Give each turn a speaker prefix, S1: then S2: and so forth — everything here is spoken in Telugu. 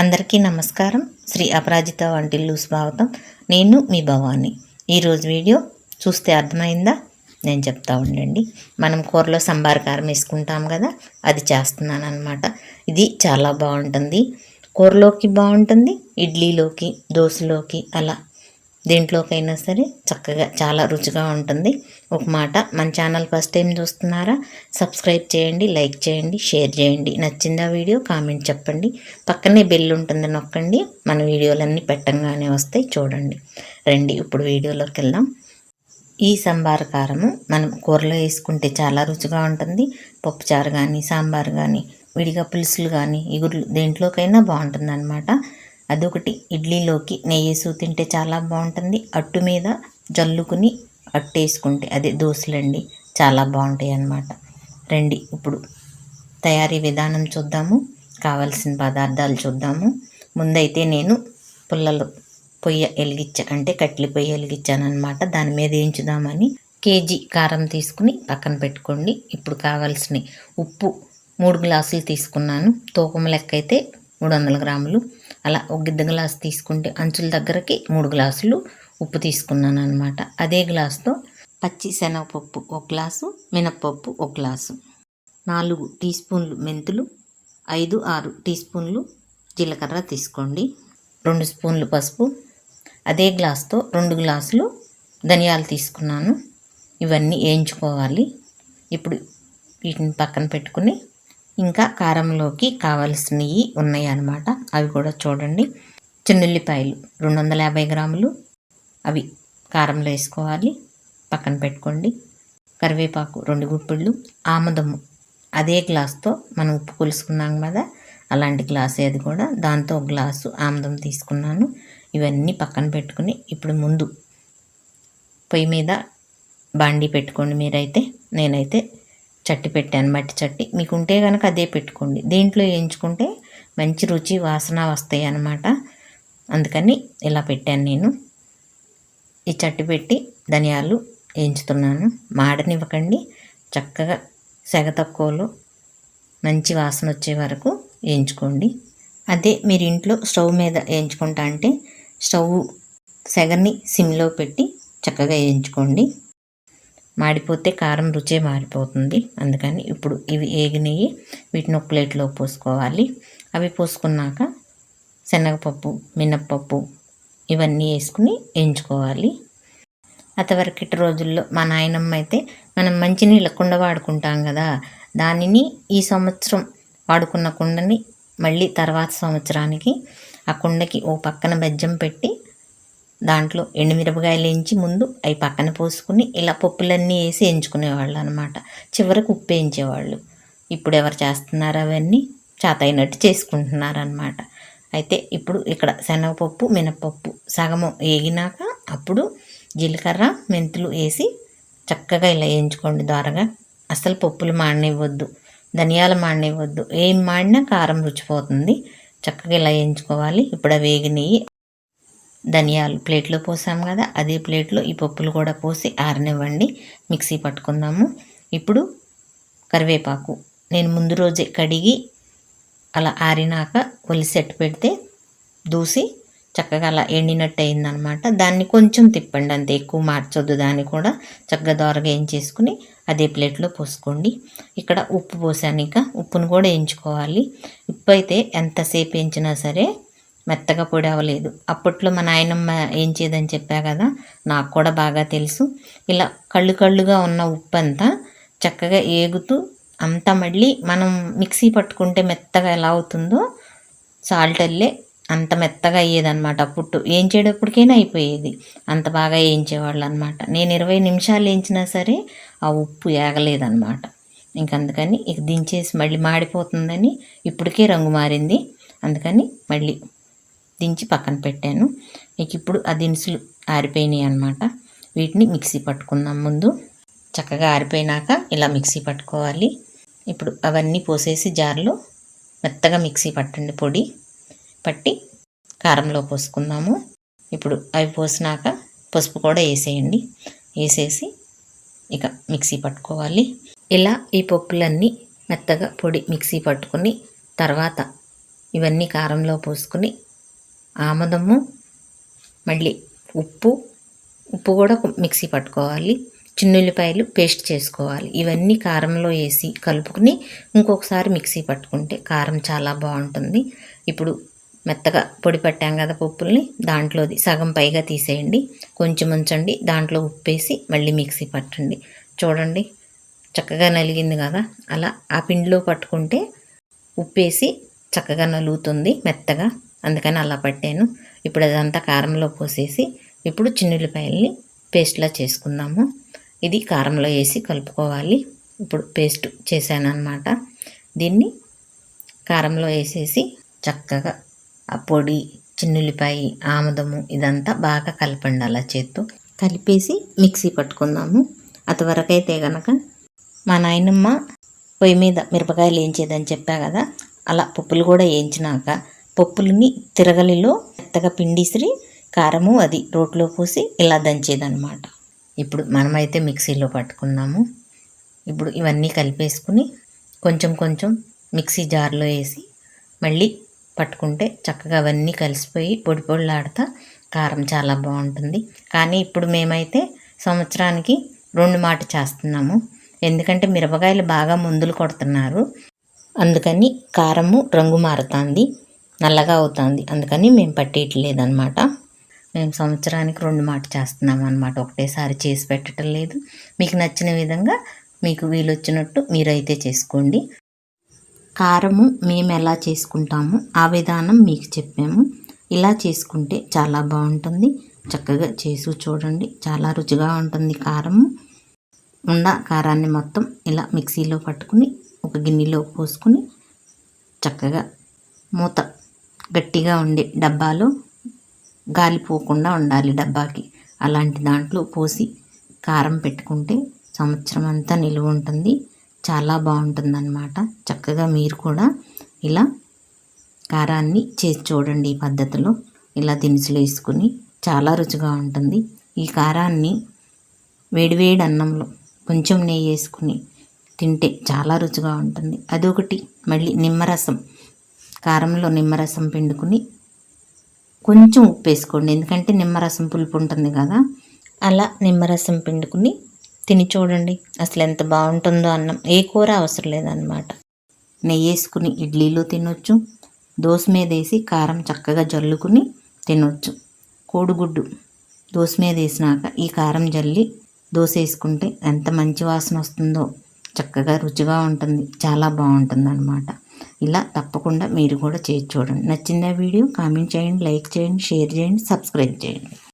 S1: అందరికీ నమస్కారం. శ్రీ అపరాజిత వంటిల్లు స్వాగతం. నేను మీ భవాని. ఈరోజు వీడియో చూస్తే అర్థమైందా? నేను చెప్తా ఉండండి. మనం కూరలో సంబార కారం వేసుకుంటాం కదా అది చేస్తున్నాను అనమాట ఇది చాలా బాగుంటుంది. కూరలోకి బాగుంటుంది ఇడ్లీలోకి దోశలోకి అలా. దేంట్లోకైనా సరే చక్కగా చాలా రుచిగా ఉంటుంది. ఒక మాట. మన ఛానల్ ఫస్ట్ టైం చూస్తున్నారా? సబ్స్క్రైబ్ చేయండి లైక్ చేయండి షేర్ చేయండి. నచ్చిందా వీడియో కామెంట్ చెప్పండి. పక్కనే బెల్ ఉంటుంది నొక్కండి. మన వీడియోలన్నీ పెట్టంగానే వస్తాయి. చూడండి. రండి ఇప్పుడు వీడియోలోకి వెళ్దాం. ఈ సంబార కారము మనం కూరలో వేసుకుంటే చాలా రుచిగా ఉంటుంది. పప్పుచారు కానీ సాంబార్ కానీ విడిగా పులుసులు కానీ ఇగుర్లు దేంట్లోకైనా బాగుంటుంది అనమాట అదొకటి. ఇడ్లీలోకి నెయ్యేసు తింటే చాలా బాగుంటుంది. అట్టు మీద జల్లుకుని అట్టేసుకుంటే అదే దోశలండి చాలా బాగుంటాయి అన్నమాట రండి ఇప్పుడు తయారీ విధానం చూద్దాము కావలసిన పదార్థాలు చూద్దాము. ముందైతే నేను పుల్లలు పొయ్యి వెలిగించా అంటే కట్లి పొయ్యి వెలిగించానమాట దాని మీద వేయించుదామని కేజీ కారం తీసుకుని పక్కన పెట్టుకోండి. ఇప్పుడు కావాల్సిన ఉప్పు మూడు గ్లాసులు తీసుకున్నాను. తూకం లెక్క అయితే మూడు వందల గ్రాములు. అలా ఒక గిద్ద గ్లాసు తీసుకుంటే అంచుల దగ్గరకి మూడు గ్లాసులు ఉప్పు తీసుకున్నాను అనమాట అదే గ్లాస్తో పచ్చి శనగపప్పు ఒక గ్లాసు మినప్పప్పు ఒక గ్లాసు. నాలుగు టీ స్పూన్లు మెంతులు ఐదు ఆరు టీ స్పూన్లు జీలకర్ర తీసుకోండి. రెండు స్పూన్లు పసుపు అదే గ్లాస్తో రెండు గ్లాసులు ధనియాలు తీసుకున్నాను. ఇవన్నీ వేయించుకోవాలి. ఇప్పుడు వీటిని పక్కన పెట్టుకుని ఇంకా కారంలోకి కావలసినవి ఉన్నాయి అన్నమాట అవి కూడా చూడండి. చిన్నుల్లిపాయలు రెండు వందల యాభై గ్రాములు అవి కారంలో వేసుకోవాలి. పక్కన పెట్టుకోండి. కరివేపాకు రెండు గుప్పిళ్ళు ఆముదము అదే గ్లాస్తో మనం ఉప్పు కొలుసుకున్నాం కదా అలాంటి గ్లాస్ అది కూడా. దాంతో ఒక గ్లాసు ఆముదం తీసుకున్నాను. ఇవన్నీ పక్కన పెట్టుకుని ఇప్పుడు ముందు పొయ్యి మీద బాండీ పెట్టుకోండి మీరైతే. నేనైతే చట్టి పెట్టాను మట్టి చట్టి. మీకు ఉంటే కనుక అదే పెట్టుకోండి. దీంట్లో వేయించుకుంటే మంచి రుచి వాసన వస్తాయి అన్నమాట అందుకని ఇలా పెట్టాను నేను. ఈ చట్టి పెట్టి ధనియాలు వేయించుతున్నాను. మాడనివ్వకండి. చక్కగా సెగ తక్కువలో మంచి వాసన వచ్చే వరకు వేయించుకోండి. అదే మీరు ఇంట్లో స్టవ్ మీద వేయించుకుంటా అంటే స్టవ్ సెగని సిమ్లో పెట్టి చక్కగా వేయించుకోండి. మాడిపోతే కారం రుచే మారిపోతుంది. అందుకని ఇప్పుడు ఇవి ఏగినవి వీటిని ఒక ప్లేట్లో పోసుకోవాలి. అవి పోసుకున్నాక శనగపప్పు మినప్పప్పు ఇవన్నీ వేసుకుని వేయించుకోవాలి అతవరకటి రోజుల్లో మా నాయనమ్మ అయితే మనం మంచినీళ్ళ కుండ వాడుకుంటాం కదా దానిని ఈ సంవత్సరం వాడుకున్న కుండని మళ్ళీ తర్వాత సంవత్సరానికి ఆ కుండకి ఓ పక్కన బెజ్జం పెట్టి దాంట్లో ఎండుమిరపకాయలు వేయించి ముందు అవి పక్కన పోసుకుని ఇలా పప్పులన్నీ వేసి ఎంచుకునేవాళ్ళు అనమాట చివరికి ఉప్పు వేయించేవాళ్ళు ఇప్పుడు ఎవరు చేస్తున్నారు అవన్నీ చేత అయినట్టు చేసుకుంటున్నారు అనమాట అయితే ఇప్పుడు ఇక్కడ శనగపప్పు మినపప్పు సగము వేగినాక అప్పుడు జీలకర్ర మెంతులు వేసి చక్కగా ఇలా వేయించుకోండి ద్వారగా. అసలు పప్పులు మాడనివ్వద్దు ధనియాలు మాడనివ్వద్దు. ఏం మాడినా కారం రుచిపోతుంది చక్కగా ఇలా వేయించుకోవాలి. ఇప్పుడు వేగినవి ధనియాలు ప్లేట్లో పోసాం కదా అదే ప్లేట్లో ఈ పప్పులు కూడా పోసి ఆరనివ్వండి. మిక్సీ పట్టుకుందాము. ఇప్పుడు కరివేపాకు. నేను ముందు రోజే కడిగి అలా ఆరినాక ఒలిసెట్ పెడితే దూసి చక్కగా అలా ఎండినట్టు అయిందనమాట దాన్ని కొంచెం తిప్పండి అంతే ఎక్కువ మార్చొద్దు దాన్ని కూడా. చక్కగా దోరగా వేయించేసుకుని అదే ప్లేట్లో పోసుకోండి. ఇక్కడ ఉప్పు పోసాను ఇంకా ఉప్పును కూడా వేయించుకోవాలి ఉప్పు అయితే ఎంతసేపు వేయించినా సరే మెత్తగా పొడి అవ్వలేదు. అప్పట్లో మా నాయనమ్మ ఏం చేయదని చెప్పా కదా నాకు కూడా బాగా తెలుసు. ఇలా కళ్ళు కళ్ళుగా ఉన్న ఉప్పు అంతా చక్కగా ఏగుతూ అంతా మళ్ళీ మనం మిక్సీ పట్టుకుంటే మెత్తగా ఎలా అవుతుందో సాల్ట్ అల్లే అంత మెత్తగా అయ్యేదన్నమాట అప్పుడు ఏం చేయడప్పటికైనా అయిపోయేది. అంత బాగా వేయించేవాళ్ళు అనమాట నేను ఇరవై నిమిషాలు వేయించినా సరే ఆ ఉప్పు ఏగలేదన్నమాట. ఇంకందుకని ఇక దించేసి మళ్ళీ మాడిపోతుందని ఇప్పటికే రంగు మారింది. అందుకని మళ్ళీ దించి పక్కన పెట్టాను. ఇక ఇప్పుడు ఆ దినుసులు ఆరిపోయినాయి అనమాట వీటిని మిక్సీ పట్టుకుందాం ముందు. చక్కగా ఆరిపోయినాక ఇలా మిక్సీ పట్టుకోవాలి. ఇప్పుడు అవన్నీ పోసేసి జార్లో మెత్తగా మిక్సీ పట్టండి పొడి పట్టి కారంలో పోసుకుందాము. ఇప్పుడు అవి పోసినాక పసుపు కూడా వేసేయండి. వేసేసి ఇక మిక్సీ పట్టుకోవాలి. ఇలా ఈ పప్పులన్నీ మెత్తగా పొడి మిక్సీ పట్టుకుని తర్వాత ఇవన్నీ కారంలో పోసుకుని ఆముదము మళ్ళీ ఉప్పు ఉప్పు కూడా మిక్సీ పట్టుకోవాలి. చిన్నుల్లిపాయలు పేస్ట్ చేసుకోవాలి. ఇవన్నీ కారంలో వేసి కలుపుకుని ఇంకొకసారి మిక్సీ పట్టుకుంటే కారం చాలా బాగుంటుంది. ఇప్పుడు మెత్తగా పొడి పట్టాం కదా పప్పుల్ని దాంట్లోది సగం పైగా తీసేయండి. కొంచెం ఉంచండి దాంట్లో ఉప్పేసి మళ్ళీ మిక్సీ పట్టండి. చూడండి చక్కగా నలిగింది కదా? అలా ఆ పిండిలో పట్టుకుంటే ఉప్పేసి చక్కగా నలుగుతుంది మెత్తగా. అందుకని అలా పట్టాను. ఇప్పుడు అదంతా కారంలో పోసేసి ఇప్పుడు చిన్నుల్లిపాయల్ని పేస్ట్లా చేసుకుందాము. ఇది కారంలో వేసి కలుపుకోవాలి. ఇప్పుడు పేస్ట్ చేశాను అనమాట దీన్ని కారంలో వేసేసి చక్కగా ఆ పొడి చిన్నుల్లిపాయ ఆముదము ఇదంతా బాగా కలపండి అలా చేత్తో. కలిపేసి మిక్సీ పట్టుకుందాము. అంతవరకైతే గనక మా నాయనమ్మ పొయ్యి మీద మిరపకాయలు వేయించేదని చెప్పా కదా అలా పప్పులు కూడా వేయించినాక పప్పులని తిరగలిలో మెత్తగా పిండిసిరి కారము అది రోట్లో పోసి ఇలా దంచేదనమాట ఇప్పుడు మనమైతే మిక్సీలో పట్టుకున్నాము. ఇప్పుడు ఇవన్నీ కలిపేసుకుని కొంచెం కొంచెం మిక్సీ జార్లో వేసి మళ్ళీ పట్టుకుంటే చక్కగా అవన్నీ కలిసిపోయి పొడి పొడిలాడుతా కారం చాలా బాగుంటుంది. కానీ ఇప్పుడు మేమైతే సంవత్సరానికి రెండు మాట చేస్తున్నాము. ఎందుకంటే మిరపకాయలు బాగా మందులు కొడుతున్నారు. అందుకని కారము రంగు మారుతుంది. నల్లగా అవుతుంది. అందుకని మేము పట్టేయట్లేదన్నమాట. మేము సంవత్సరానికి రెండు మాట చేస్తున్నాం అనమాట ఒకటేసారి చేసి పెట్టడం లేదు. మీకు నచ్చిన విధంగా మీకు వీలొచ్చినట్టు మీరైతే చేసుకోండి. కారము మేము ఎలా చేసుకుంటాము ఆ విధానం మీకు చెప్పాము. ఇలా చేసుకుంటే చాలా బాగుంటుంది. చక్కగా చేసి చూడండి. చాలా రుచిగా ఉంటుంది కారము. ఉండ కారాన్ని మొత్తం ఇలా మిక్సీలో పట్టుకుని ఒక గిన్నెలో పోసుకుని చక్కగా మూత గట్టిగా ఉండే డబ్బాలో గాలిపోకుండా ఉండాలి డబ్బాకి. అలాంటి దాంట్లో పోసి కారం పెట్టుకుంటే సంవత్సరం అంతా నిలువ ఉంటుంది. చాలా బాగుంటుందన్నమాట. చక్కగా మీరు కూడా ఇలా కారాన్ని చేసి చూడండి ఈ పద్ధతిలో. ఇలా దినుసులు వేసుకుని చాలా రుచిగా ఉంటుంది. ఈ కారాన్ని వేడివేడి అన్నంలో కొంచెం నెయ్యి వేసుకుని తింటే చాలా రుచిగా ఉంటుంది. అదొకటి. మళ్ళీ నిమ్మరసం. కారంలో నిమ్మరసం పిండుకుని కొంచెం ఉప్పు వేసుకోండి. ఎందుకంటే నిమ్మరసం పులుపు ఉంటుంది కదా. అలా నిమ్మరసం పిండుకుని తిని చూడండి. అసలు ఎంత బాగుంటుందో అన్నం. ఏ కూర అవసరం లేదనమాట నెయ్యి వేసుకుని ఇడ్లీలో తినొచ్చు. దోశ మీద వేసి కారం చక్కగా జల్లుకుని తినొచ్చు. కోడిగుడ్డు దోశ మీద వేసినాక ఈ కారం జల్లి దోశ వేసుకుంటే ఎంత మంచి వాసన వస్తుందో. చక్కగా రుచిగా ఉంటుంది. చాలా బాగుంటుంది అన్నమాట ఇలా తప్పకుండా మీరు కూడా చేసి చూడండి. నచ్చిందా వీడియో కామెంట్ చేయండి లైక్ చేయండి షేర్ చేయండి సబ్స్క్రైబ్ చేయండి.